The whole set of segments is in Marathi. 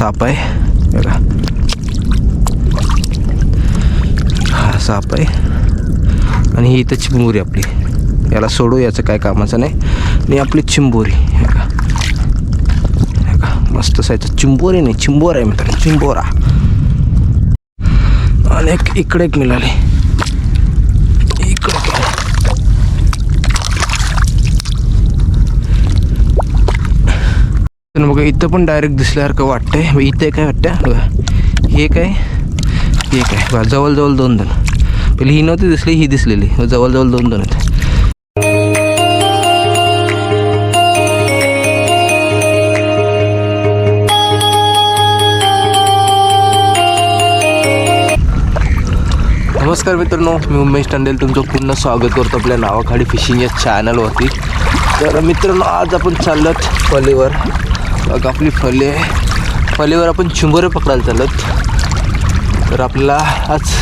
साप आहे. बघा. हा साप आहे. आणि ही इथं चिंबोरी आपली. याला सोडू याचं काय कामाचं नाही. आणि आपली चिंबोरी. हे बघा. हे बघा, मस्त सायचं चिंबोरी नाही चिंबोर आहे मित्रांनो. चिंबोरा. आणि एक इकडे एक मिळाली इकडे एक आहे. पण बघा इथं पण डायरेक्ट दिसल्यासारखं वाटतंय. मग इथे काय वाटतं. बघा हे काय हे काय बघा जवळजवळ दोन दोन पहिली ही नव्हती दिसली ही दिसलेली. जवळजवळ दोन दोन आहेत. नमस्कार मित्रांनो मी उमेश टंडेल. तुमचं पुन्हा स्वागत करतो आपल्या नावाखाडी फिशिंग या चॅनलवरती तर मित्रांनो आज आपण चाललोत पलीवर बघ आपली फले. फलेवर आपण चिंबोरे पकडायला चालत तर आपल्याला आज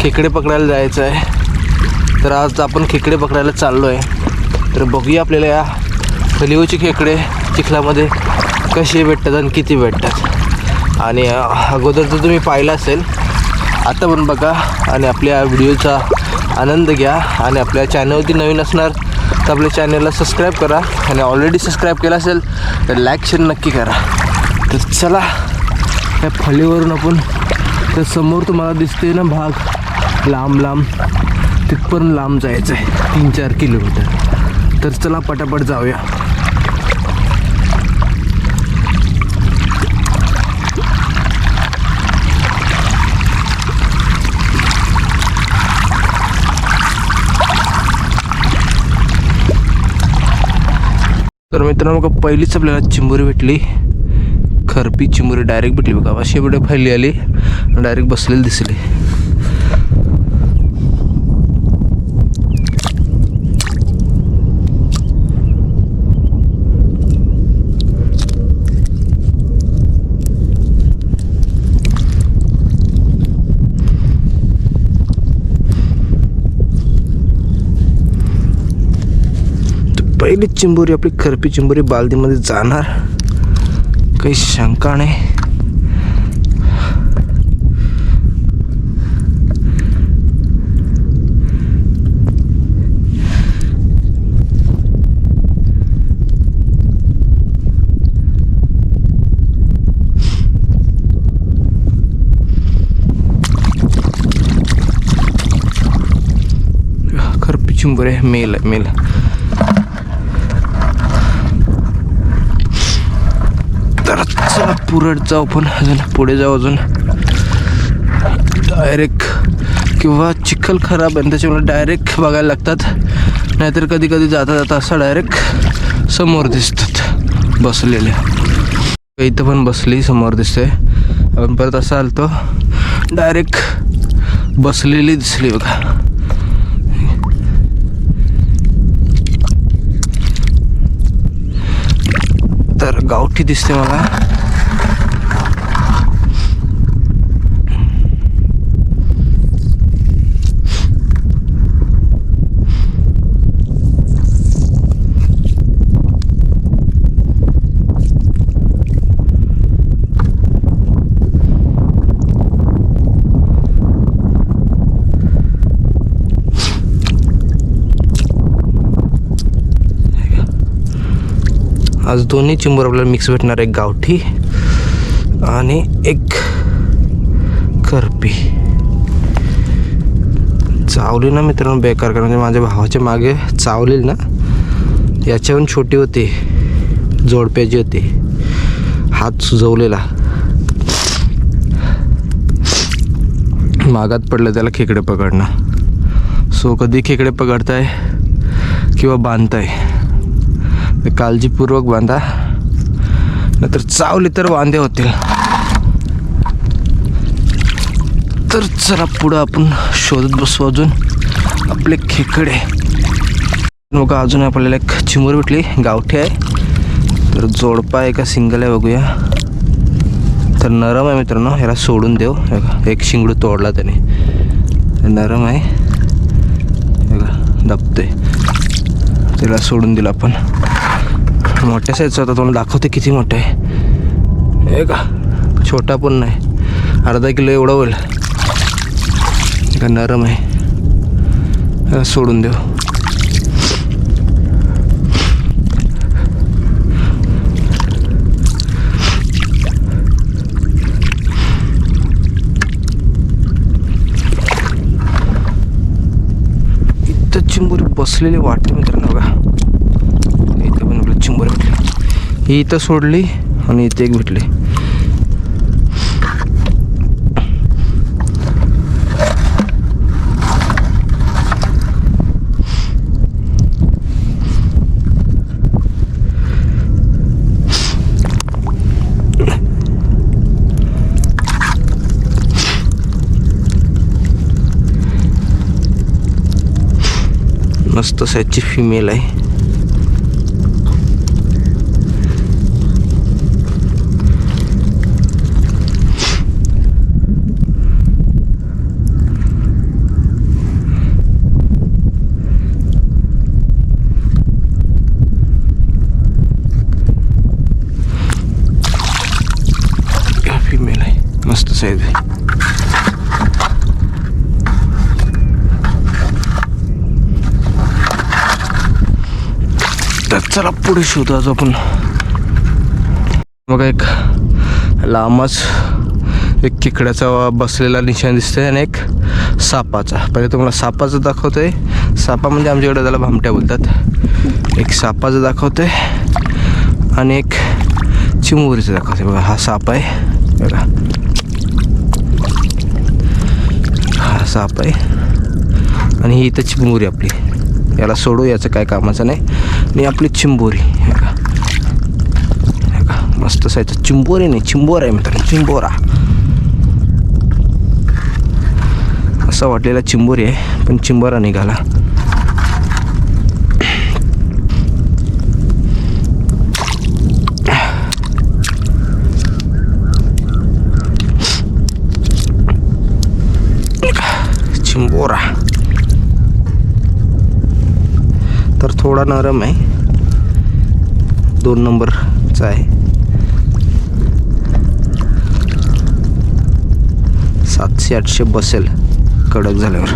खेकडे पकडायला जायचं आहे. तर आज आपण खेकडे पकडायला चाललो आहे तर बघूया आपल्याला या फलिओचे खेकडे चिखलामध्ये कसे भेटतात आणि किती भेटतात. आणि अगोदर तर तुम्ही पाहिलं असेल. आता पण बघा आणि आपल्या व्हिडिओचा आनंद घ्या. आणि आपल्या चॅनलवरती नवीन असणार तर आपल्या चॅनलला सबस्क्राईब करा. आणि ऑलरेडी सबस्क्राईब केलं असेल तर लाईक शेअर नक्की करा. तर चला या फळीवरून आपण तर समोर तुम्हाला दिसते ना भाग. लांब लांब. तिथपर्यंत लांब जायचं आहे तीन चार किलोमीटर. तर चला पटापट जाऊया. तर मित्रांनो बघा पहिलीच आपल्याला चिंबोरी भेटली. खरपी चिंबोरी डायरेक्ट भेटली बघा. अशी एवढे फैली आली डायरेक्ट बसलेली दिसली. पहिली चिंबोरी आपली खरपी चिंबोरी बालदीमध्ये जाणार. काही शंका नाही. खरपी चिंबोरी आहे मेल आहे मेल. पुरड जाऊ पण अजून पुढे जाऊ अजून. डायरेक्ट किंवा चिखल खराब आहे त्याच्यामुळे डायरेक्ट बघायला लागतात. नाहीतर कधी कधी जाता जाता असं डायरेक्ट समोर दिसतात बसलेले. इथं पण बसली समोर दिसते. आपण परत असं आलतो. डायरेक्ट बसलेली दिसली बघा. तर गावठी दिसते मला. आज दोन्ही चिंबोर आपल्याला मिक्स भेटणार एक गावठी आणि एक करपी. चावली ना मित्रांनो बेकार कारण म्हणजे माझ्या भावाच्या मागे चावलेल ना याच्याहून छोटी होती जोडप्याची होती. हात सुजवलेला. मागात पडलं त्याला खेकडे पकडणं. सो कधी खेकडे पकडताय किंवा बांधताय? काळजीपूर्वक बांधा. नाहीतर चावली तर वांदे होतील. तर चला पुढं आपण शोधत बसू अजून. आपले खेकडे. मग अजून आपल्याला एक चिमूर भेटली गावठी आहे. तर जोडपा आहे का सिंगल आहे बघूया. तर नरम आहे मित्रांनो ह्याला सोडून देऊ. एक शिंगडू तोडला त्याने. नरम आहे. हे बघा, त्याला सोडून दिलं आपण. मोठ्या साईजचा होता. तुम्हाला दाखवते किती मोठं आहे. हे का? छोटा पण नाही. अर्धा किलो एवढा होईल. का नरम आहे. सोडून देऊ. इथं चिंबुरी बसलेली वाटते मित्रांनो बघा. इथं पण भेटली. ही इथं सोडली आणि इथे एक भेटली. मस्त साईजची फिमेल आहे फिमेल आहे मस्त तर चला पुढे शोधू आज आपण. मग एक लांबच एक किकड्याचा बसलेला निशाण दिसतोय आणि एक सापाचा. पहिले तुम्हाला सापाचं दाखवतोय. सापा म्हणजे आमच्याकडे त्याला भामट्या बोलतात. एक सापाचं दाखवतोय आणि एक चिमुरीचं दाखवतोय. बघा हा साप आहे. बघा हा साप आहे. आणि ही इथं चिंबोरी आपली. याला सोडू याचं काय कामाचं नाही. आणि आपली चिंबोरी हे हे मस्त सायचं चिंबोरी नाही चिंबोर आहे मित्रांनो चिंबोरा. असं वाटलेला चिंबोरी आहे पण चिंबोरा निघाला चिंबोरा तर थोडा नरम आहे. दोन नंबरचा आहे. सातशे आठशे बसेल कडक झाल्यावर.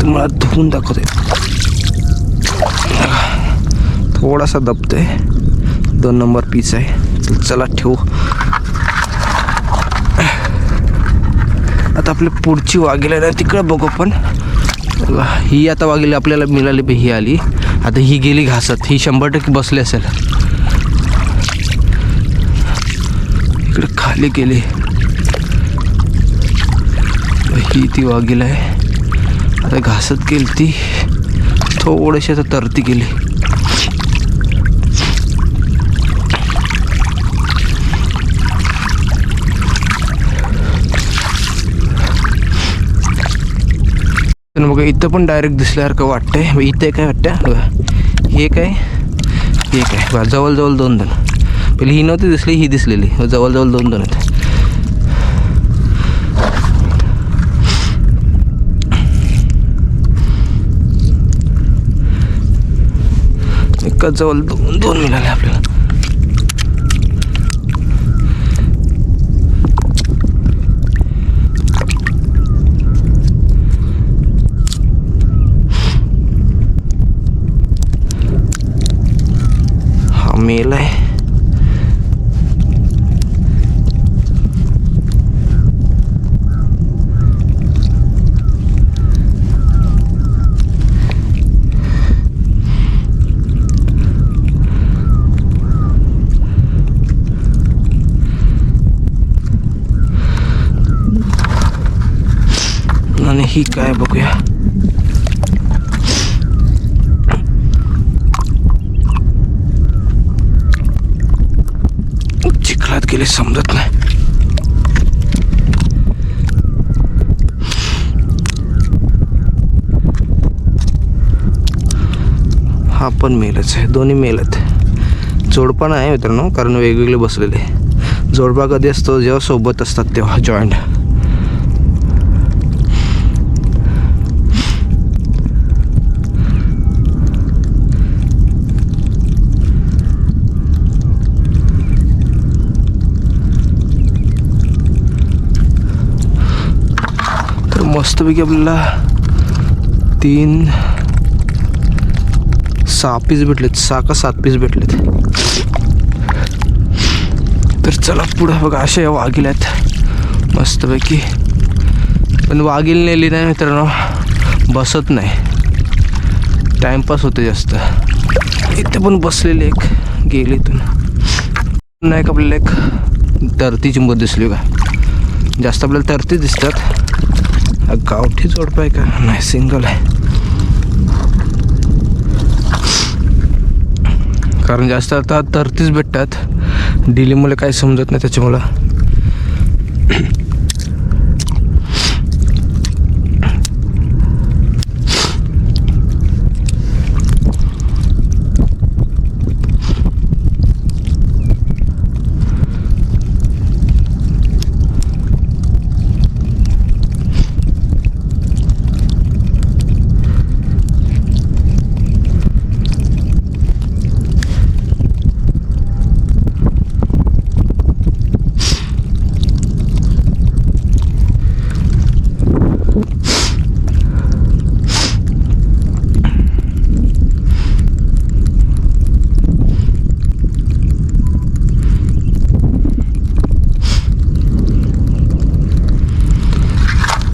तुम्हाला धुवून दाखवते. थोडासा दबतो आहे दोन नंबर पीस आहे. चला ठेवू. आता आपली पुढची वाघेला ना तिकडं बघू पण ही आता वाघेली आपल्याला मिळाली पण ही आली. आता ही गेली घासत. ही शंभर टक्के बसली असेल. इकडे खाली गेली. ही ती वाघेला आहे. आता घासत गेली ती. थोडीशी आता तरती गेली. पण बघा इथं पण डायरेक्ट दिसल्यासारखं वाटतंय. इथे काय वाटतं. बघा हे काय हे काय बघा जवळजवळ दोन दोन पहिली ही नव्हती दिसली ही दिसलेली. जवळजवळ दोन दोन आहेत. एकाच जवळ दोन दोन मिळाले आपल्याला. हा मेल आहे आणि ही काय बघूया केले समजत नाही. हा पण मेलच आहे. दोन्ही मेलत जोडपा नाही आहे मित्रांनो कारण वेगवेगळे बसलेले. जोडपा कधी असतो जेव्हा सोबत असतात तेव्हा जॉईंट तर मस्तपैकी आपल्याला. तीन सहा पीस भेटलेत. सहा का सात पीस भेटलेत. तर चला पुढं बघा अशा वाघील आहेत. मस्तपैकी. पण वाघील नेली नाही मित्रांनो. बसत नाही. टाइमपास होते जास्त. इथे पण बसलेले एक. गेले इथून. नाही का आपल्याला एक तरती चिंबत दिसली का जास्त आपल्याला तरती दिसतात. हा गावठी जोडपा आहे का? नाही सिंगल आहे. कारण जास्त आता तरतीच भेटतात. डिलीमुळे काही समजत नाही त्याच्यामुळं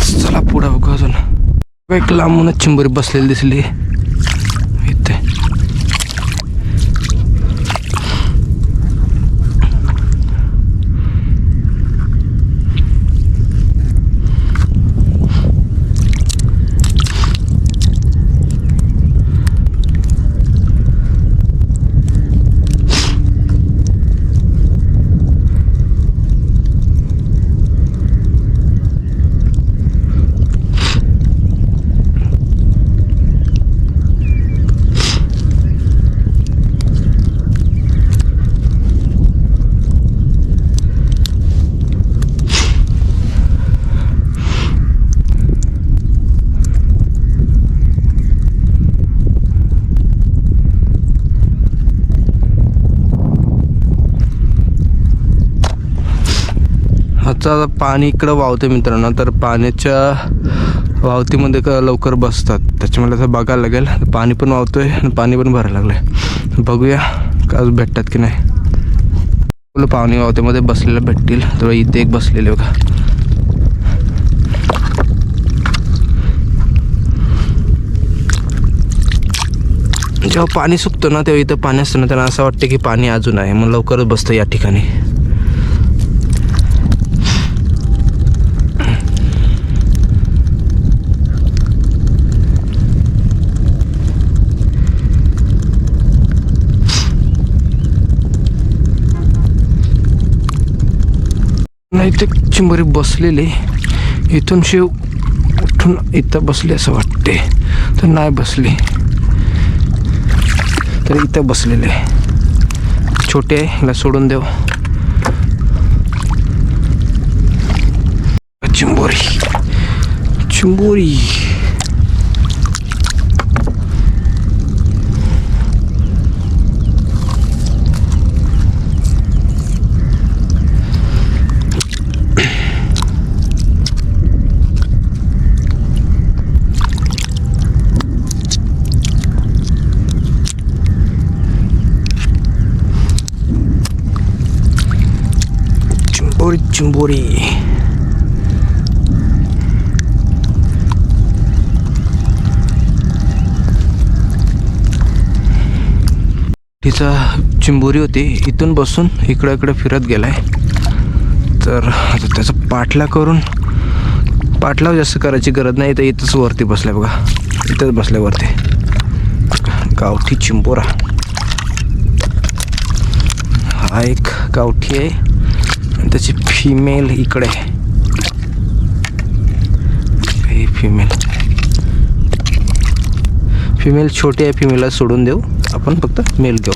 चला पुढं बघू अजून एक लांबूनच चिंबरी बसलेली दिसली इथे आता पाणी इकडं वावते मित्रांनो तर पाण्याच्या वावतीमध्ये क लवकर बसतात. त्याच्यामुळे असं बघायला लागेल पाणी पण वावतोय आणि पाणी पण भरायला लागलं आहे बघूया का आज भेटतात की नाही. बोल पाणी वावतेमध्ये बसलेलं भेटतील. तर इथे एक बसलेले बघा. जेव्हा पाणी सुकतं ना तेव्हा इथं पाणी असतं ना त्यांना असं वाटतं की पाणी अजून आहे. मग लवकरच बसतं या ठिकाणी. इथे चिंबरी बसलेले इथून शिव उठून इथं बसले असं वाटते तर नाही बसले. तर इथं बसलेले छोटे आहे ह्याला सोडून देव चिंबोरी. चिंबोरी. चिंबोरी तिचा चिंबोरी होती. इथून बसून इकडं इकडं फिरत गेलाय. तर आता त्याचा पाठला करून पाठलाव जास्त करायची गरज नाही. तर इथंच वरती बसलाय बघा. इथंच बसलाय वरती. गावठी चिंबोरा. हा एक गावठी आहे. त्याची फिमेल इकडे. फिमेल फिमेल छोटी आहे फिमेलला सोडून देऊ. आपण फक्त मेल घेऊ.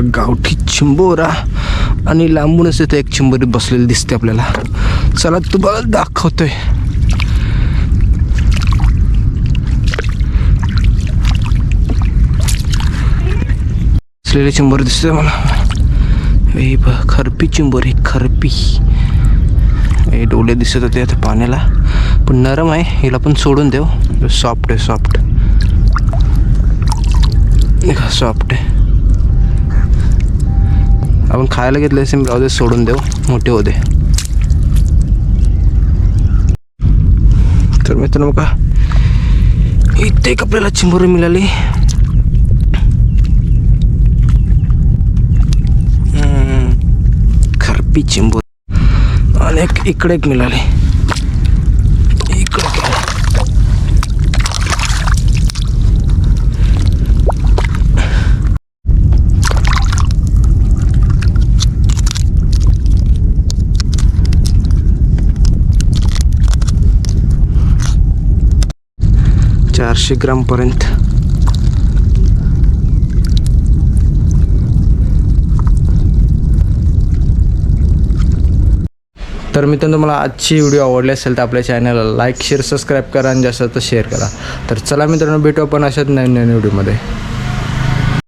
बघा गावठी चिंबोरा आणि लांबूनच इथे एक चिंबोरी बसलेली दिसते आपल्याला. चला तुम्हाला दाखवतोय. असलेले चिंबोरी दिसते मला हे बघ खरपी चिंबोरी खरपी. हे डोले दिसत होते आता पाण्याला. पण नरम आहे हिला पण सोडून देऊ. सॉफ्ट आहे सॉफ्ट सॉफ्ट आहे. आपण खायला घेतले असेल राहू दे सोडून देऊ. मोठे होते तर मित्रांनो का इथे एक आपल्याला चिंबोरी मिळाली. खरपी चिंबोरी. आणि एक इकडे एक मिळाली इकडे एक आहे. चारशे ग्रामपर्यंत तर मित्रांनो तुम्हाला आजची व्हिडिओ आवडली असेल तर आपल्या चॅनलला लाईक शेअर सबस्क्राईब करा आणि जास्त तर शेअर करा. तर चला मित्रांनो भेटू आपण अशाच नवीन नवीन व्हिडिओमध्ये.